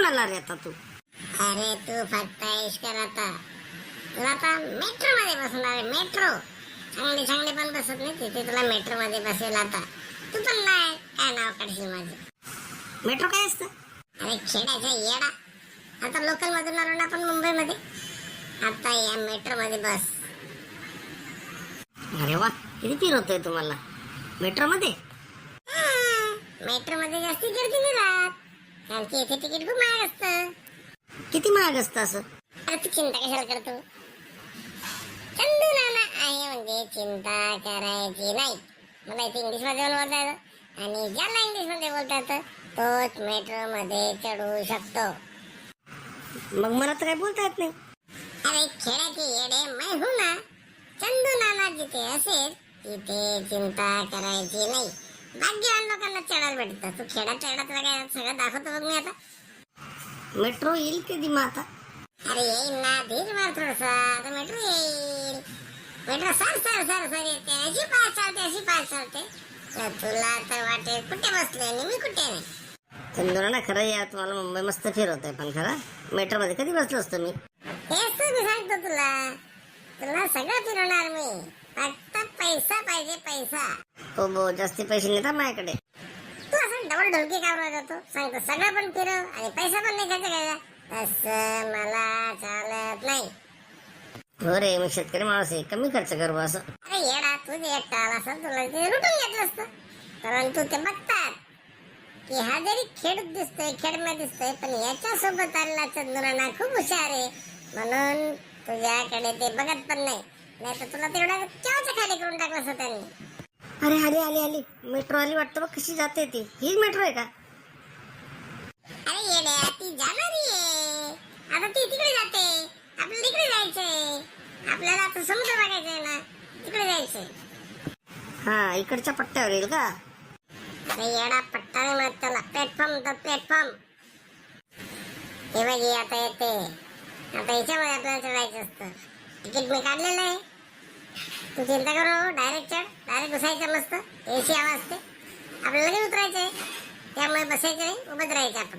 बोलला रे आता तू. अरे तू फक्त ऐश कर आता. तुला आता मेट्रो मध्ये बसणार आहे मेट्रो. चांगली चांगली पण बसत नाही तिथे तुला मेट्रो मध्ये बसेल आता. तू पण नाही काय नाव काढशील माझं? मेट्रो काय असतं? अरे खेड्याचा येडा. आता लोकल मधून आलो ना आपण मुंबईमध्ये. आता या मेट्रो मध्ये बस. अरे वा किती फिरवतोय तुम्हाला? मेट्रो मध्ये मेट्रो मध्ये जास्ती गर्दी नाही राहत. की इथे तिकीट खूप महाग असतं. किती महाग असतं असं? अरे तू चिंता कशाला करतो? चंदू नाना आहे म्हणजे चिंता करायची नाही. मला इथे इंग्लिशमध्ये बोलता येतं आणि ज्याला इंग्लिशमध्ये बोलता येतं तोच मेट्रो मध्ये चढू शकतो. मग मला तर काय बोलता येत नाही. अरे खेळाचे येडे मैं हूं ना चंदू नाना जिथे असेल तिथे चिंता करायची नाही. भाग्यवान लोकांना चढायला भेटतं. तू खेळात चढा तुला काय सगळं दाखवतो बघ मी आता. मेट्रो येईल कधी मग आता? अरे येईल ना धीर मार थोडसा. आता मेट्रो येईल. Metro sir sir sir sir येते. अशी पाय चालते अशी पाय चालते. तर तुला तर वाटेल कुठे बसले? आणि मी कुठे नाही चंदुरा ना खरं या तुम्हाला मुंबई मस्त फिरवतोय पण खरं मेट्रो मध्ये कधी बसलो असतो मी? हेच तर मी सांगतो तुला. तुला सगळं फिरवणार मी. फक्त पैसा पाहिजे पैसा. हो बो जास्ती पैसे नेता माझ्याकडे. तू असं डबल ढोलकी का जातो सांगतो सगळं पण फिरव आणि पैसा पण नाही खर्च करायचा. तसं मला चालत नाही. हो रे मी शेतकरी माणूस आहे कमी खर्च करू असं. अरे येडा तू जे एकटा आला असं तुला ते लुटून घेतलं असतं परंतु ते बघतात की हा जरी खेड दिसतोय खेडमा दिसतोय पण याच्या सोबत आलेला चंदुराना खूप हुशार आहे. म्हणून तुझ्याकडे ते बघत पण नाही. नाही तर तुला तेवढा केव्हाच्या खाली करून टाकलं त्यांनी अरे आली आली आली. मेट्रो आली वाटतं बघ कशी जाते ती. हीच मेट्रो आहे का? अरे येड्या ती जाणारी आहे. आता ती तिकडे जाते. आपल्याला तिकडे जायचंय. आपल्याला आता समुद्र बघायचंय ना तिकडे जायचंय. हा इकडच्या पट्ट्यावर येईल का? अरे येडा पट्टा नाही म्हणत त्याला. प्लॅटफॉर्म तर प्लॅटफॉर्म हे बघ हे आता येते. आता याच्यामध्ये आपल्याला चढायचं असतं. तिकीट मी काढलेलं आहे. तू चिंता करू डायरेक्ट चढ. डायरेक्ट बसायचं मस्त. एसी हवा असते. आपल्याला लगेच उतरायचंय. त्यामुळे बसायचं नाही उभं राहायचं आपण.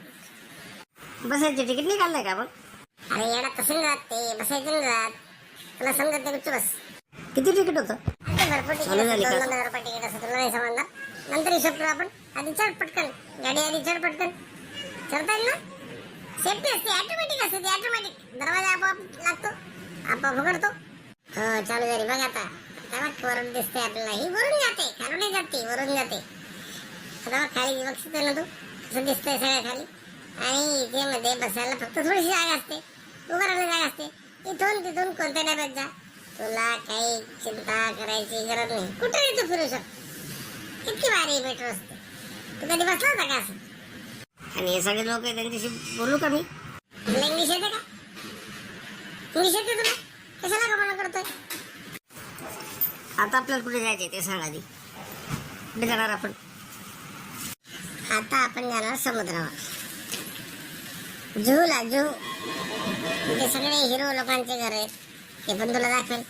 बसायचे तिकीट नाही काढलंय का आपण? अरे येडा तसं नाही राहत ते बसायचं नाही राहत तुला समजत नाही तू बस किती तिकीट होतं? भरपूर तिकीट हजार रुपये तिकीट असतं तुला नाही समजणार. नंतर हिशोब करू आपण. आधी चढ पटकन. गाडी आधी चढ पटकन. चढता येईल ना? सेफ्टी असते ऑटोमॅटिक असते ती ऑटोमॅटिक दरवाजा आपोआप लागतो. आपोआप उघडतो. हो चालू झाली. बघ आता. आता वरून दिसते आपल्याला. ही वरून जाते. खालून जाते वरून जाते. आता खाली बघतो ना तू. कसं दिसतंय सगळ्या खाली. आणि इथे मध्ये बसायला फक्त थोडीशी जागा असते. उभं राहायला जागा असते. इथून तिथून कोणत्या डब्यात जा. तुला काही चिंता करायची गरज नाही. कुठेही तू फिरू शकतो? इतकी भारी मेट्रो असते. तू कधी बसला होता का असं? आणि हे सगळे लोक त्यांच्याशी बोलू का मी? तुला इंग्लिश येते का? इंग्लिश येते तुला? कशाला गमन करतोय? आता आपल्याला कुठे जायचे ते सांग आधी. कुठे जाणार आपण? आता आपण जाणार समुद्रावर. जुहूला जुहू तिथे सगळे हिरो लोकांचे घर आहेत. ते पण तुला दाखवेल.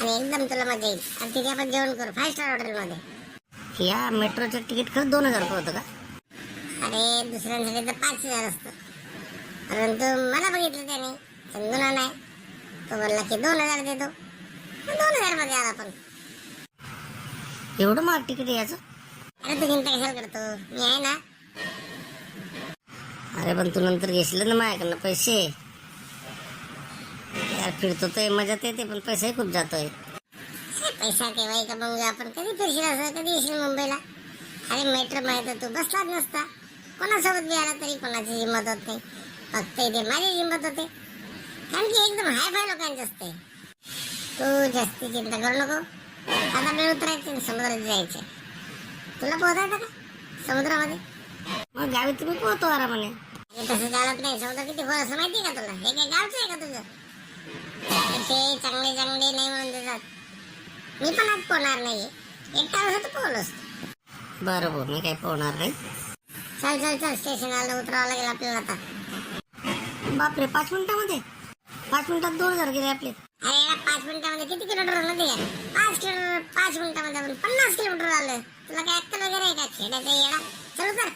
आणि एकदम तुला मजा येईल. आणि तिथे आपण जेवण करू. फाईव्ह स्टार हॉटेलमध्ये या मेट्रोचं तिकीट खरंच दोन हजार रुपये होतं का? अरे दुसऱ्यांसाठी तर पाच हजार असतं. परंतु मला बघितलं त्याने. चंदुना नाही. तो म्हणला की दोन हजार देतो. दोन हजारमध्ये आला आपण एवढं मग तिकीट आहे याचं. अरे तू चिंता कशाला करतो? मी आहे ना. अरे पण तू नंतर घेशील ना माझ्याकडनं पैसे. यार फिरतो तर मजात येते पण पैसाही खूप जातोय. पैसा केव्हाही कमवूया आपण? कधी फिरशील असं? कधी येशील मुंबईला? अरे मेट्रो माहीत तू बसलाच नसता. कोणासोबत बी आला तरी कोणाची हिंमत होत नाही. फक्त इथे माझी हिंमत होते कारण की एकदम हाय फाय लोकांचे असते. तू जास्ती चिंता करू नको. आता मी उतरायचे समुद्रात जायचं. तुला पोहोचायचं का? समुद्रामध्ये? मग गावी तुम्ही पोहतो आरामाने. तसं चालत नाही. समुद्र किती खोल असं माहिती का तुला? हे काय गावचं आहे का तुझं? ते चांगले चांगले नाही म्हणून देतात मी पण आज पोहणार नाहीये. एकटा असं तर पोहलो असतो. बरं मी काही पोहणार नाही. चल चल चल. स्टेशन आलं उतरावं लागेल आपल्याला आता. बापरे पाच मिनिटामध्ये? पाच मिनिटात दोन हजार गेले आपले. अरे यार, पाच मिनिटामध्ये किती किलोमीटर नदी ते पाच किलो पाच मिनिटामध्ये आपण पन्नास किलोमीटर आलं तुला काय अक्कल वगैरे आहे का? खेळायचं येडा? चल उतर.